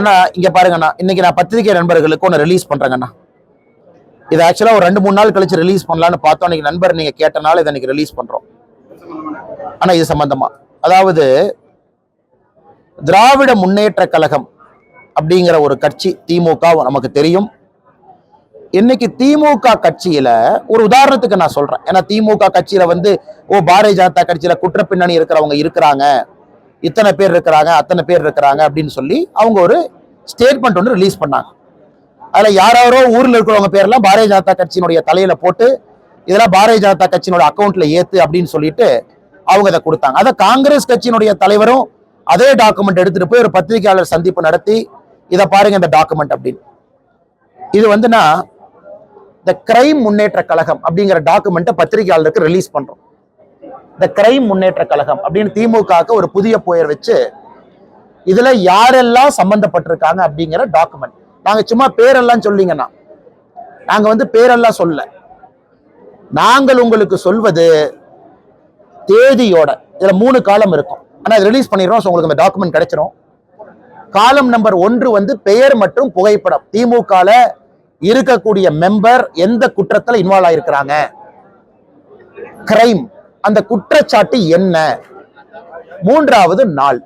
அண்ணா இங்க பாருங்கண்ணா. இன்னைக்கு நான் பத்திரிகை நண்பர்களுக்கு ஒன்று ரிலீஸ் பண்றேங்கண்ணா. இது ஆக்சுவலா ஒரு ரெண்டு மூணு நாள் கழிச்சு ரிலீஸ் பண்ணலாம்னு பார்த்தோம். இன்னைக்கு நண்பர் நீங்க கேட்டனால இதை இன்னைக்கு ரிலீஸ் பண்றோம். ஆனா இது சம்பந்தமா. அதாவது திராவிட முன்னேற்ற கழகம் அப்படிங்கிற ஒரு கட்சி திமுக நமக்கு தெரியும். இன்னைக்கு திமுக கட்சியில ஒரு உதாரணத்துக்கு நான் சொல்றேன். ஏன்னா திமுக கட்சியில வந்து ஓ பாரதிய ஜனதா கட்சியில குற்ற பின்னணி இருக்கிறவங்க இருக்கிறாங்க. இத்தனை பேர் இருக்கிறாங்க அத்தனை பேர் இருக்கிறாங்க அப்படின்னு சொல்லி அவங்க ஒரு ஸ்டேட்மெண்ட் ஒன்று ரிலீஸ் பண்ணாங்க. அதில் யாரோ ஊரில் இருக்கிறவங்க பேரெல்லாம் பாரதிய ஜனதா கட்சியினுடைய தலையில் போட்டு இதெல்லாம் பாரதிய ஜனதா கட்சியினுடைய அக்கௌண்ட்ல ஏத்து அப்படின்னு சொல்லிட்டு அவங்க அதை கொடுத்தாங்க. அதை காங்கிரஸ் கட்சியினுடைய தலைவரும் அதே டாக்குமெண்ட் எடுத்துட்டு போய் ஒரு பத்திரிகையாளர் சந்திப்பு நடத்தி இதை பாருங்க இந்த டாக்குமெண்ட் அப்படின்னு. இது வந்துன்னா இந்த கிரைம் முன்னேற்ற கழகம் அப்படிங்கிற டாக்குமெண்ட்டை பத்திரிகையாளருக்கு ரிலீஸ் பண்றோம். இந்த கிரைம் முன்னேற்ற கழகம் அப்படின்னு திமுகவுக்கு ஒரு புதிய புயர் வச்சு இதுல யாரெல்லாம் சம்பந்தப்பட்டிருக்காங்க அப்படிங்கிற டாக்குமெண்ட் நாங்க சும்மா பேரெல்லாம் சொல்லிங்கன்னா நாங்க வந்து பேரெல்லாம் சொல்ல. நாங்கள் உங்களுக்கு சொல்வது தேதியோட இதுல மூணு காலம் இருக்கும். ஆனா ரிலீஸ் பண்ணிடுறோம் ஸோ உங்களுக்கு அந்த டாக்குமெண்ட் கிடைச்சிரும். காலம் நம்பர் ஒன்று வந்து பெயர் மற்றும் புகைப்படம். திமுகல இருக்கக்கூடிய மெம்பர் எந்த குற்றத்தில் இன்வால்வ் ஆயிருக்கிறாங்க? கிரைம் அந்த குற்றச்சாட்டு என்ன? மூன்றாவது நாள்.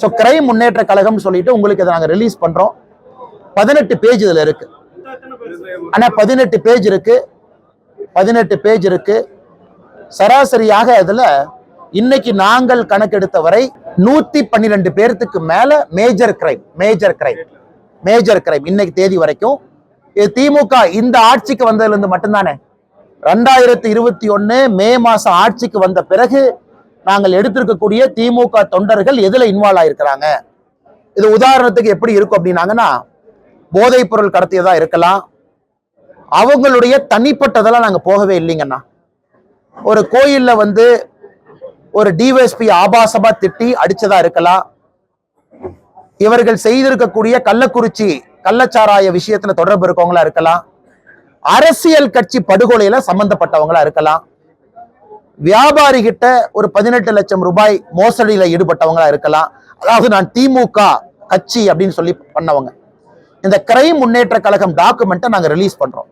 ஸோ கிரைம் முன்னேற்ற கழகம் சொல்லிட்டு உங்களுக்கு இதை நாங்கள் ரிலீஸ் பண்றோம். பதினெட்டு பேஜ் இதில் இருக்கு. ஆனா பதினெட்டு பேஜ் இருக்கு. பதினெட்டு பேஜ் இருக்கு. சராசரியாக அதுல இன்னைக்கு நாங்கள் கணக்கெடுத்த வரை நூத்தி பன்னிரெண்டு பேர்த்துக்கு மேல major crime major crime major crime இன்னைக்கு தேதி வரைக்கும். இது திமுக இந்த ஆட்சிக்கு வந்ததுல இருந்து மட்டும்தானே? ரெண்டாயிரத்தி இருபத்தி ஒன்று மே மாதம் ஆட்சிக்கு வந்த பிறகு நாங்கள் எடுத்திருக்கக்கூடிய திமுக தொண்டர்கள் எதில் இன்வால்வ் ஆயிருக்கிறாங்க? இது உதாரணத்துக்கு எப்படி இருக்கும் அப்படின்னாங்கன்னா போதைப் பொருள் கடத்தியதாக இருக்கலாம். அவங்களுடைய தனிப்பட்டதெல்லாம் நாங்கள் போகவே இல்லைங்கண்ணா. ஒரு கோயிலில் வந்து ஒரு டிவைஎஸ்பி ஆபாசமா திட்டி அடிச்சதா இருக்கலாம். இவர்கள் செய்திருக்கக்கூடிய கள்ளக்குறிச்சி கள்ளச்சாராய விஷயத்துல தொடர்பு இருக்கவங்களா இருக்கலாம். அரசியல் கட்சி படுகொலையில சம்பந்தப்பட்டவங்களா இருக்கலாம். வியாபாரி கிட்ட ஒரு பதினெட்டு லட்சம் ரூபாய் மோசடியில ஈடுபட்டவங்களா இருக்கலாம். அதாவது நான் திமுக கட்சி அப்படின்னு சொல்லி பண்ணவங்க. இந்த கிரைம் முன்னேற்ற கழகம் டாக்குமெண்ட்டை நாங்க ரிலீஸ் பண்றோம்.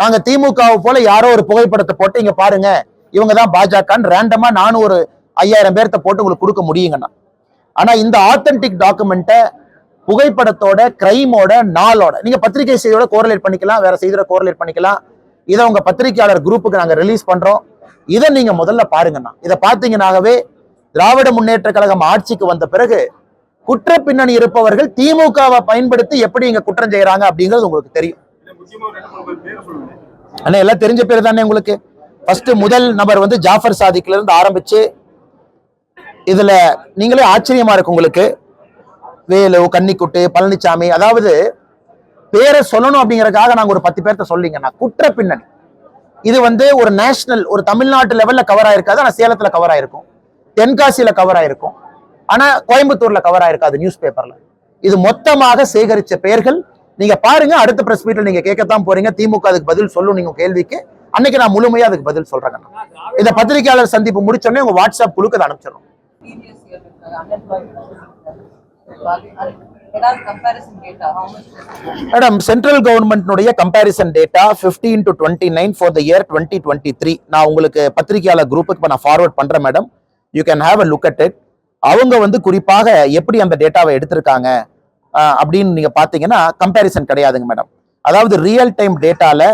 நாங்க திமுகவை போல யாரோ ஒரு புகைப்படத்தை போட்டு இங்க பாருங்க இவங்க தான் பாஜகன்னு ரேண்டமா நானும் ஒரு ஐயாயிரம் பேர்த்த போட்டு உங்களுக்கு கொடுக்க முடியுங்கண்ணா. ஆனா இந்த ஆத்தென்டிக் டாக்குமெண்ட்டை புகைப்படத்தோட கிரைமோட நாளோட. நீங்க பத்திரிகை செய்தியோட கோரலேட் பண்ணிக்கலாம் வேற செய்தியோட கோரலேட் பண்ணிக்கலாம். இதை உங்க பத்திரிகையாளர் குரூப்புக்கு நாங்க ரிலீஸ் பண்றோம். இதை நீங்க முதல்ல பாருங்கண்ணா. இதை பார்த்தீங்கன்னாகவே திராவிட முன்னேற்ற கழகம் ஆட்சிக்கு வந்த பிறகு குற்ற பின்னணி இருப்பவர்கள் திமுகவை பயன்படுத்தி எப்படி இங்க குற்றம் செய்யறாங்க அப்படிங்கிறது உங்களுக்கு தெரியும். அண்ணா எல்லாம் தெரிஞ்ச பேர் தானே உங்களுக்கு? ஃபர்ஸ்ட் முதல் நபர் வந்து ஜாஃபர் சாதிக்ல இருந்து ஆரம்பிச்சு இதுல நீங்களே ஆச்சரியமா இருக்கு உங்களுக்கு. வேலு கன்னிக்குட்டு பழனிசாமி அதாவது பேரை சொல்லணும் அப்படிங்கறதுக்காக நாங்க ஒரு பத்து பேர்த்த சொல்லிங்கன்னா குற்ற பின்னணி. இது வந்து ஒரு நேஷனல் ஒரு தமிழ்நாட்டு லெவல்ல கவர் ஆயிருக்காது. ஆனா சேலத்துல கவர் ஆயிருக்கும். தென்காசியில கவர் ஆயிருக்கும். ஆனா கோயம்புத்தூர்ல கவர் ஆயிருக்காது நியூஸ் பேப்பர்ல இது மொத்தமாக சேகரிச்ச பெயர்கள். நீங்க பாருங்க அடுத்த பிரஸ் மீட்ல நீங்க கேட்கத்தான் போறீங்க. திமுக அதுக்கு பதில் சொல்லும் நீங்க கேள்விக்கு. அன்னைக்கு நான் முழுமையா அதுக்கு பதில் சொல்றேங்க இந்த பத்திரிகையாளர் சந்திப்பு முடிச்சோடனே உங்க வாட்ஸ்அப் குழுக்கு அதை அனுப்பிச்சிடும் madam central கவர்மெண்ட்னுடைய comparison data 15 to twenty nine for the year twenty twenty three நான் உங்களுக்கு பத்திரிகையாளர் குரூப்புக்கு இப்போ நான் ஃபார்வர்ட் பண்ணுறேன் madam you can have a look at it அவங்க வந்து குறிப்பாக எப்படி அந்த டேட்டாவை எடுத்திருக்காங்க அப்படின்னு நீங்கள் பார்த்தீங்கன்னா கம்பேரிசன் கிடையாதுங்க மேடம் அதாவது ரியல் டைம் டேட்டாவில்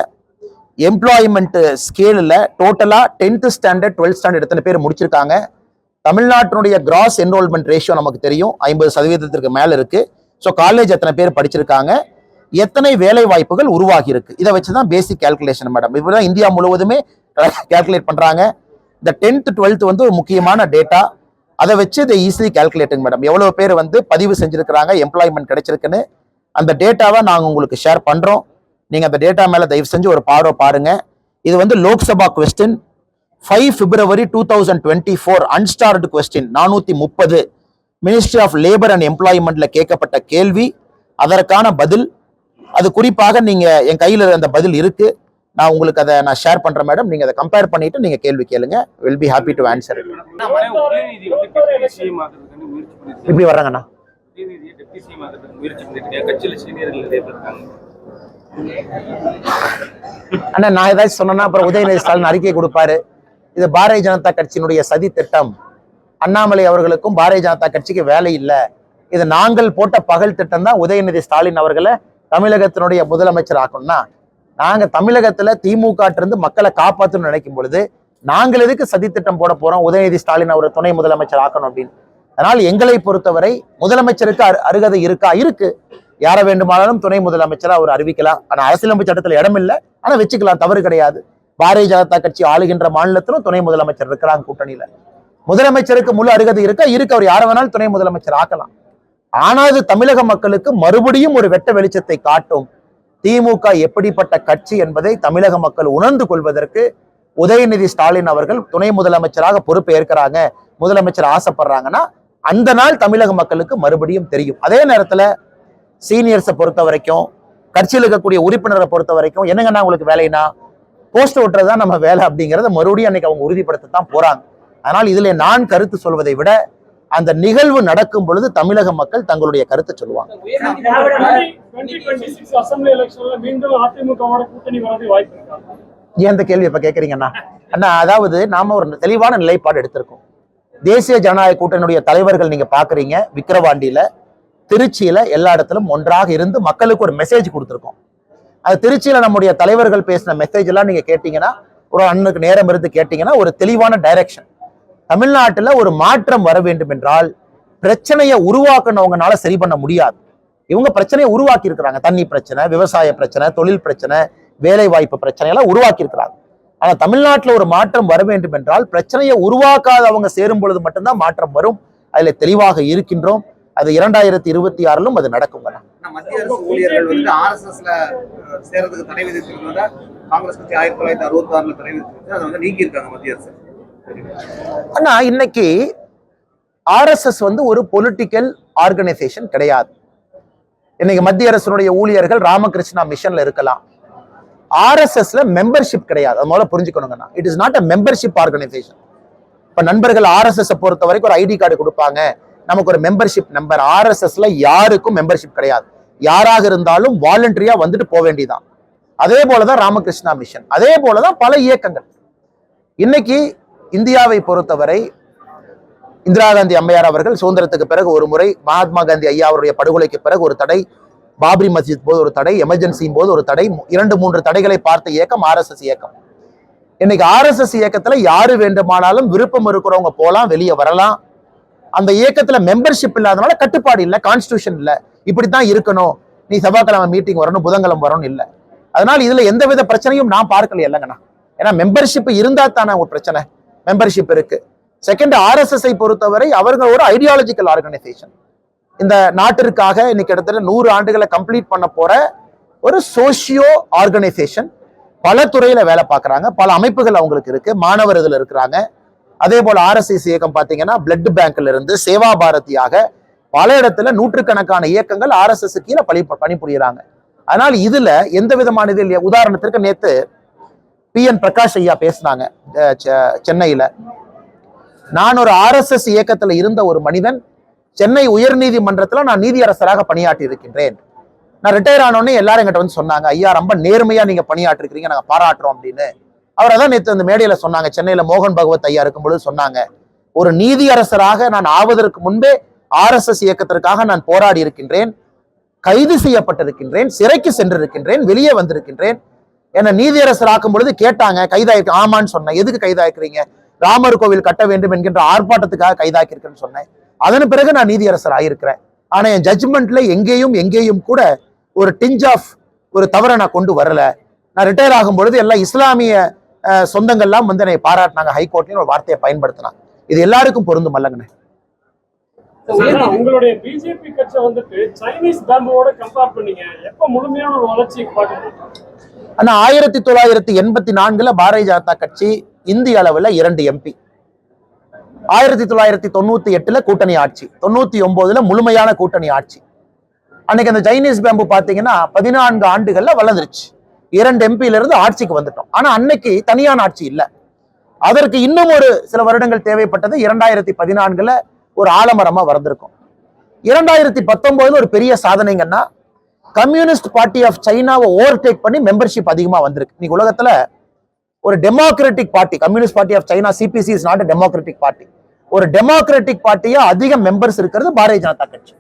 எம்ப்ளாய்மெண்ட் ஸ்கேலில் டோட்டலாக டென்த்து ஸ்டாண்டர்ட் டுவெல்த் ஸ்டாண்டர்ட் எத்தனை பேர் முடிச்சிருக்காங்க? தமிழ்நாட்டினுடைய கிராஸ் என்ரோல்மெண்ட் ரேஷியோ நமக்கு தெரியும். ஐம்பது சதவீதத்திற்கு மேலே இருக்கு. ஸோ காலேஜ் எத்தனை பேர் படிச்சிருக்காங்க? எத்தனை வேலை வாய்ப்புகள் உருவாகி இருக்கு? இதை வச்சு தான் பேசிக் கேல்குலேஷன் மேடம் இப்படிதான் இந்தியா முழுவதுமே கேல்குலேட் பண்றாங்க. இந்த டென்த் டுவெல்த் வந்து ஒரு முக்கியமான டேட்டா அதை வச்சு இதை ஈஸிலி கேல்குலேட்டுங்க மேடம் எவ்வளோ பேர் வந்து பதிவு செஞ்சுருக்கிறாங்க எம்ப்ளாய்மெண்ட் கிடைச்சிருக்குன்னு. அந்த டேட்டாவை நாங்கள் உங்களுக்கு ஷேர் பண்ணுறோம் நீங்கள் அந்த டேட்டா மேலே தயவு செஞ்சு ஒரு பாடம் பாருங்கள் இது வந்து Lok Sabha question five February two thousand twenty four unstarred question நானூத்தி முப்பது. மினிஸ்ட்ரி ஆஃப் லேபர் அண்ட் எம்ப்ளாய்மெண்ட்ல கேட்கப்பட்ட கேள்வி. அதற்கான பதில் அது குறிப்பாக நீங்க என் கையில் அந்த பதில் இருக்கு. நான் உங்களுக்கு அதை நான் ஷேர் பண்றேன் மேடம் நீங்க அதை கம்பேர் பண்ணிட்டு நீங்க கேள்வி கேளுங்க. Will be happy to answer இப்படி வர்றாங்கண்ணா அண்ணா. நான் ஏதாச்சும் சொன்னா அப்புறம் உதயநிதி ஸ்டாலின் அறிக்கை கொடுப்பாரு. இது பாரதிய ஜனதா கட்சியினுடைய சதி திட்டம். அண்ணாமலை அவர்களுக்கும் பாரதிய ஜனதா கட்சிக்கு வேலை இல்லை. இது நாங்கள் போட்ட பகல் திட்டம் தான் உதயநிதி ஸ்டாலின் அவர்களை தமிழகத்தினுடைய முதலமைச்சர் ஆக்கணும்னா நாங்க தமிழகத்துல திமுக மக்களை காப்பாற்றணும்னு நினைக்கும் பொழுது நாங்கள் எதுக்கு சதி திட்டம் போட போறோம்? உதயநிதி ஸ்டாலின் அவரை துணை முதலமைச்சர் ஆக்கணும் அப்படின்னு. அதனால் எங்களை பொறுத்தவரை முதலமைச்சருக்கு அரு- அருகதை இருக்கா? இருக்கு. யாரை வேண்டுமானாலும் துணை முதலமைச்சரா அவர் அறிவிக்கலாம். ஆனால் அரசியலமைப்பு சட்டத்தில் இடம் இல்லை. ஆனா வச்சுக்கலாம். தவறு கிடையாது. பாரதிய ஜனதா கட்சி ஆளுகின்ற மாநிலத்திலும் துணை முதலமைச்சர் இருக்கிறாங்க கூட்டணியில. முதலமைச்சருக்கு முழு அருகதை இருக்க? இருக்க. அவர் யார வேணாலும் துணை முதலமைச்சர் ஆக்கலாம். ஆனால் அது தமிழக மக்களுக்கு மறுபடியும் ஒரு வெட்ட வெளிச்சத்தை காட்டும். திமுக எப்படிப்பட்ட கட்சி என்பதை தமிழக மக்கள் உணர்ந்து கொள்வதற்கு உதயநிதி ஸ்டாலின் அவர்கள் துணை முதலமைச்சராக பொறுப்பு ஏற்கிறாங்க முதலமைச்சர் ஆசைப்படுறாங்கன்னா அந்த நாள் தமிழக மக்களுக்கு மறுபடியும் தெரியும். அதே நேரத்துல சீனியர்ஸை பொறுத்த வரைக்கும் கட்சியில் இருக்கக்கூடிய உறுப்பினரை பொறுத்த வரைக்கும் என்னங்கன்னா உங்களுக்கு வேலைன்னா போஸ்ட் ஓட்டுறது தான் நம்ம வேலை அப்படிங்கிறத மறுபடியும் அன்னைக்கு அவங்க உறுதிப்படுத்தத்தான் போறாங்க. அதனால் இதுல நான் கருத்து சொல்வதை விட அந்த நிகழ்வு நடக்கும் பொழுது தமிழக மக்கள் தங்களுடைய கருத்தை சொல்லுவாங்க. ஏன் இந்த கேள்வி இப்ப கேக்குறீங்கண்ணா? அண்ணா அதாவது நாம ஒரு தெளிவான நிலைப்பாடு எடுத்திருக்கோம். தேசிய ஜனநாயக கூட்டணியுடைய தலைவர்கள் நீங்க பாக்குறீங்க விக்கிரவாண்டியில திருச்சியில எல்லா இடத்திலும் ஒன்றாக இருந்து மக்களுக்கு ஒரு மெசேஜ் கொடுத்திருக்கோம். அது திருச்சியில நம்முடைய தலைவர்கள் பேசின மெசேஜ் எல்லாம் நீங்க கேட்டீங்கன்னா ஒரு அண்ணனுக்கு நேரம் இருந்து கேட்டீங்கன்னா ஒரு தெளிவான டைரக்ஷன் தமிழ்நாட்டில் ஒரு மாற்றம் வர வேண்டும் என்றால் பிரச்சனையை உருவாக்கினவங்கனால சரி பண்ண முடியாது. இவங்க பிரச்சனையை உருவாக்கி இருக்கிறாங்க தண்ணி பிரச்சனை விவசாய பிரச்சனை தொழில் பிரச்சனை வேலை வாய்ப்பு பிரச்சனை எல்லாம் உருவாக்கி இருக்கிறாங்க ஆனா தமிழ்நாட்டில் ஒரு மாற்றம் வர வேண்டும் என்றால் பிரச்சனையை உருவாக்காதவங்க சேரும் பொழுது மட்டும்தான் மாற்றம் வரும். அதுல தெளிவாக இருக்கின்றோம். அது இரண்டாயிரத்தி இருபத்தி ஆறிலும் அது நடக்குங்க ஆனா மத்திய அரசு ஊழியர்கள் வந்து ஆர்எஸ்எஸ்ல சேர்றதுக்கு தடை விதித்திருந்ததா காங்கிரஸ் கட்சி ஆயிரத்தி தொள்ளாயிரத்தி அறுபத்தி ஆறுல தடை விதித்திருக்கு அதை வந்து நீக்கி இருக்காங்க மத்திய அரசு. ஆனா இன்னைக்கு ஆர்எஸ்எஸ் வந்து ஒரு பொலிட்டிக்கல் ஆர்கனைசேஷன் கிடையாது. இன்னைக்கு மத்திய அரசினுடைய ஊழியர்கள் ராமகிருஷ்ணா மிஷன்ல இருக்கலாம். ஆர்எஸ்எஸ்ல மெம்பர்ஷிப் கிடையாது. அது முதல்ல புரிஞ்சுக்கணுங்கண்ணா it is not a membership organisation இப்ப நண்பர்கள் ஆர்எஸ்எஸ் பொறுத்த வரைக்கும் ஒரு ஐடி கார்டு கொடுப்பாங்க. நமக்கு ஒரு மெம்பர்ஷிப் நம்பர் ஆர்எஸ்எஸ்ல யாருக்கும் மெம்பர்ஷிப் கிடையாது. யாராக இருந்தாலும் வாலண்டரியா வந்துட்டு போக வேண்டியதான் அதே போலதான் ராமகிருஷ்ணா மிஷன் அதே போலதான் பல இயக்கங்கள். இன்னைக்கு இந்தியாவை பொறுத்தவரை இந்திரா காந்தி அம்மையார் அவர்கள் சுதந்திரத்துக்கு பிறகு ஒரு முறை மகாத்மா காந்தி ஐயா அவருடைய படுகொலைக்கு பிறகு ஒரு தடை பாபரி மஸ்ஜித் போது ஒரு தடை எமர்ஜென்சியின் போது ஒரு தடை இரண்டு மூன்று தடைகளை பார்த்த இயக்கம் ஆர்எஸ்எஸ் இயக்கம். இன்னைக்கு ஆர்எஸ்எஸ் இயக்கத்துல யாரு வேண்டுமானாலும் விருப்பம் இருக்கிறவங்க போலாம் வெளியே வரலாம். அந்த இயக்கத்துல மெம்பர்ஷிப் இல்லாதனால கட்டுப்பாடு இல்லை கான்ஸ்டியூஷன் இல்லை. இப்படித்தான் இருக்கணும். நீ செவ்வாய்க்கிழமை மீட்டிங் வரணும் புதன்கிழமை வரணும் இல்லை. அதனால இதுல எந்தவித பிரச்சனையும் நான் பார்க்கல இல்லைங்கண்ணா. ஏன்னா மெம்பர்ஷிப் இருந்தா தானே ஒரு பிரச்சனை. மெம்பர்ஷிப் இருக்கு. செகண்ட் ஆர்எஸ்எஸ்ஐ பொறுத்தவரை அவர்கள் ஒரு ஐடியாலஜிக்கல் ஆர்கனைசேஷன் இந்த நாட்டிற்காக இன்னைக்கு கிட்டத்தட்ட நூறு ஆண்டுகளை கம்ப்ளீட் பண்ண போற ஒரு சோஷியோ ஆர்கனைசேஷன் பல துறையில வேலை பார்க்குறாங்க. பல அமைப்புகள் அவங்களுக்கு இருக்கு. மாணவர் இதில் இருக்கிறாங்க. அதே போல ஆர்எஸ்எஸ் இயக்கம் பார்த்தீங்கன்னா பிளட் பேங்க்ல இருந்து சேவா பாரதியாக பல இடத்துல நூற்றுக்கணக்கான இயக்கங்கள் ஆர்எஸ்எஸ் கீழே பணி பணிபுரியிறாங்க. அதனால் இதுல எந்த விதமான இது இல்லையா? உதாரணத்திற்கு நேத்து பி என் பிரகாஷ் ஐயா பேசினாங்க செ- சென்னையில. நான் ஒரு ஆர்எஸ்எஸ் இயக்கத்துல இருந்த ஒரு மனிதன் சென்னை உயர்நீதிமன்றத்துல நான் நீதியரசராக பணியாற்றி இருக்கின்றேன். நான் ரிட்டையர் ஆனோடனே எல்லாரும் எங்கிட்ட வந்து சொன்னாங்க ஐயா ரொம்ப நேர்மையா நீங்க பணியாற்றிருக்கிறீங்க நாங்கள் நாங்க பாராட்டுறோம் அப்படின்னு. அவர் அதான் நேற்று அந்த மேடையில் சொன்னாங்க. சென்னையில் மோகன் பகவத் ஐயா இருக்கும் பொழுது சொன்னாங்க. ஒரு நீதியரசராக நான் ஆவதற்கு முன்பே ஆர்எஸ்எஸ் இயக்கத்திற்காக நான் போராடி இருக்கின்றேன். கைது செய்யப்பட்டிருக்கின்றேன். சிறைக்கு சென்றிருக்கின்றேன். வெளியே வந்திருக்கின்றேன். என்னை நீதியரசர் ஆக்கும் பொழுது கேட்டாங்க கைதாயிருக்கு ஆமான்னு சொன்னேன். எதுக்கு கைதாக்கிறீங்க ராமர் கோவில் கட்ட வேண்டும் என்கின்ற ஆர்ப்பாட்டத்துக்காக கைதாக்கியிருக்கேன்னு சொன்னேன். அதன் பிறகு நான் நீதியரசர் ஆயிருக்கிறேன். ஆனா என் ஜட்ஜ்மெண்ட்ல எங்கேயும் எங்கேயும் கூட ஒரு டிஞ்ச் ஆஃப் ஒரு தவறை நான் கொண்டு வரல. நான் ரிட்டையர் ஆகும் பொழுது எல்லாம் இஸ்லாமிய சொந்தங்கள்லாம் வந்து என்னை பாராட்டினாங்க. ஹைகோர்ட்லயும் ஒரு வார்த்தையை பயன்படுத்தினாங்க. இது எல்லாருக்கும் பொருந்தும் அல்லங்கண்ணே. ஏன்னா, உங்களுடைய பிஜேபி கட்சி வந்துட்டு சைனீஸ் பேம்போட கம்பேர் பண்ணீங்க. எப்ப முழுமையான ஒரு வளர்ச்சி பார்க்க ஆனா ஆயிரத்தி தொள்ளாயிரத்தி எண்பத்தி நான்குல பாரதிய ஜனதா கட்சி இந்திய அளவுல இரண்டு எம்பி ஆயிரத்தி தொள்ளாயிரத்தி தொண்ணூத்தி எட்டுல கூட்டணி ஆட்சி. தொண்ணூத்தி ஒன்பதுல முழுமையான கூட்டணி ஆட்சி. அன்னைக்கு அந்த சைனீஸ் பேம்பு பாத்தீங்கன்னா பதினான்கு ஆண்டுகள்ல வளர்ந்துருச்சு. இரண்டு எம்பியில இருந்து ஆட்சிக்கு வந்துட்டோம். ஆனா அன்னைக்கு தனியான ஆட்சி இல்லை. அதற்கு இன்னும் ஒரு சில வருடங்கள் தேவைப்பட்டது இரண்டாயிரத்தி பதினான்குல ஒரு ஆலமரமா வளர்ந்திருக்கும். இரண்டாயிரத்தி பத்தொன்பதுல ஒரு பெரிய சாதனைங்கன்னா கம்யூனிஸ்ட் பார்ட்டி ஆஃப் சைனாவை ஓவர்டேக் பண்ணி மெம்பர்ஷிப் அதிகமா வந்திருக்கு. இன்னைக்கு உலகத்துல ஒரு democratic party communist party of China CPC is not democratic party ஒரு டெமோக்ராட்டிக் பார்ட்டியா அதிக மெம்பர்ஸ் இருக்கிறது பாரதிய ஜனதா கட்சி.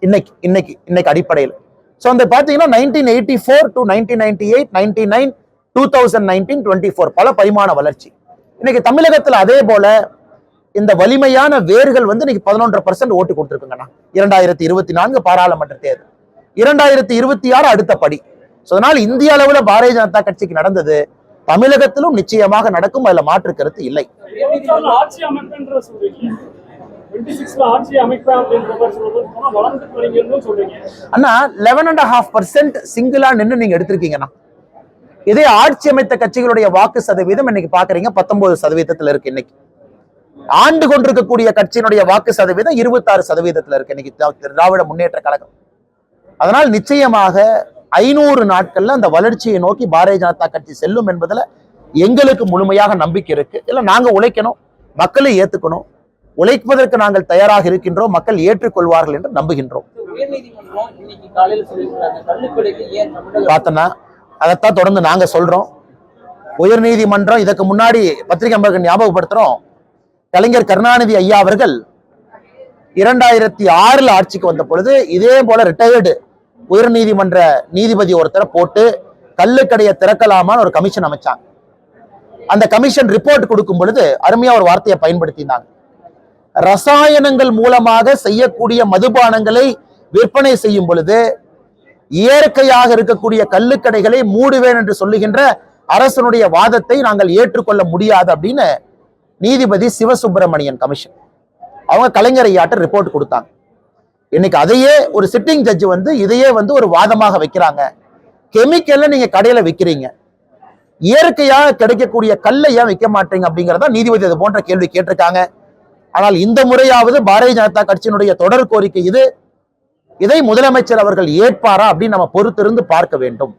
இன்னைக்கு இன்னைக்கு இன்னைக்கு அடிப்படையில். ஸோ அந்த பார்த்தீங்கன்னா nineteen eighty four to nineteen ninety eight ninety nine two thousand nineteen twenty four பல பரிமாண வளர்ச்சி. இன்னைக்கு தமிழகத்தில் அதே போல இந்த வலிமையான வேர்கள் வந்து இன்னைக்கு பதினொன்றரை பர்சன்ட் ஓட்டு கொடுத்துருக்குங்கண்ணா. இரண்டாயிரத்தி இருபத்தி நான்கு பாராளுமன்ற தேர்தல். இரண்டாயிரத்தி இருபத்தி ஆறு அடுத்த படி. ஸோ அதனால் இந்திய அளவில் பாரதிய ஜனதா கட்சிக்கு நடந்தது தமிழகத்திலும் நிச்சயமாக நடக்கும் அதுல மாற்று கருத்து இல்லை. அண்ணா லெவன் அண்ட் ஹாஃப் பர்சன்ட் சிங்கிளா நின்று நீங்க எடுத்திருக்கீங்கண்ணா. இதே ஆட்சி அமைத்த கட்சிகளுடைய வாக்கு சதவீதம் இன்னைக்கு பாக்குறீங்க பத்தொன்பது சதவீதத்துல இருக்கு இன்னைக்கு. ஆண்டு கொண்டிருக்கக்கூடிய கட்சியினுடைய வாக்கு சதவீதம் இருபத்தாறு சதவீதத்துல இருக்கு இன்னைக்கு திரா- திராவிட முன்னேற்ற கழகம். அதனால் நிச்சயமாக ஐநூறு நாட்கள்ல அந்த வளர்ச்சியை நோக்கி பாரதிய ஜனதா கட்சி செல்லும் என்பதுல எங்களுக்கு முழுமையாக நம்பிக்கை இருக்கு. இல்ல நாங்க உழைக்கணும் மக்களை ஏத்துக்கணும் உழைப்பதற்கு நாங்கள் தயாராக இருக்கின்றோம் மக்கள் ஏற்றுக்கொள்வார்கள் என்று நம்புகின்றோம். பார்த்தோன்னா அதைத்தான் தொடர்ந்து நாங்க சொல்றோம். உயர்நீதிமன்றம் இதற்கு முன்னாடி பத்திரிகை நண்பர்கள் ஞாபகப்படுத்துறோம். கலைஞர் கருணாநிதி ஐயா அவர்கள் இரண்டாயிரத்தி ஆறுல ஆட்சிக்கு வந்த பொழுது இதே போல ரிட்டையர்டு உயர்நீதிமன்ற நீதிபதி ஒருத்தரை போட்டு கள்ளுக்கடையை திறக்கலாமான்னு ஒரு கமிஷன் அமைச்சாங்க. அந்த கமிஷன் ரிப்போர்ட் கொடுக்கும் பொழுது அருமையா ஒரு வார்த்தையை பயன்படுத்தினாங்க ரசாயனங்கள் மூலமாக செய்யக்கூடிய மதுபானங்களை விற்பனை செய்யும் பொழுது இயற்கையாக இருக்கக்கூடிய கல்லுக்கடைகளை மூடுவேன் என்று சொல்லுகின்ற அரசனுடைய வாதத்தை நாங்கள் ஏற்றுக்கொள்ள முடியாது அப்படின்னு நீதிபதி சிவசுப்பிரமணியன் கமிஷன். அவங்க கலைஞர் ஐயாட்ட ரிப்போர்ட் கொடுத்தாங்க. இன்னைக்கு அதையே ஒரு சிட்டிங் ஜட்ஜ் வந்து இதையே வந்து ஒரு வாதமாக வைக்கிறாங்க. கெமிக்கல்ல நீங்க கடையில விற்கிறீங்க இயற்கையாக கிடைக்கக்கூடிய கல்லை ஏன் வைக்க மாட்டீங்க அப்படிங்கிறதா நீதிபதி அது போன்ற கேள்வி கேட்டிருக்காங்க. ஆனால் இந்த முறையாவது பாரதிய ஜனதா கட்சியினுடைய தொடர் கோரிக்கை இது. இதை முதலமைச்சர் அவர்கள் ஏற்பாரா அப்படின்னு நம்ம பொறுத்திருந்து பார்க்க வேண்டும்.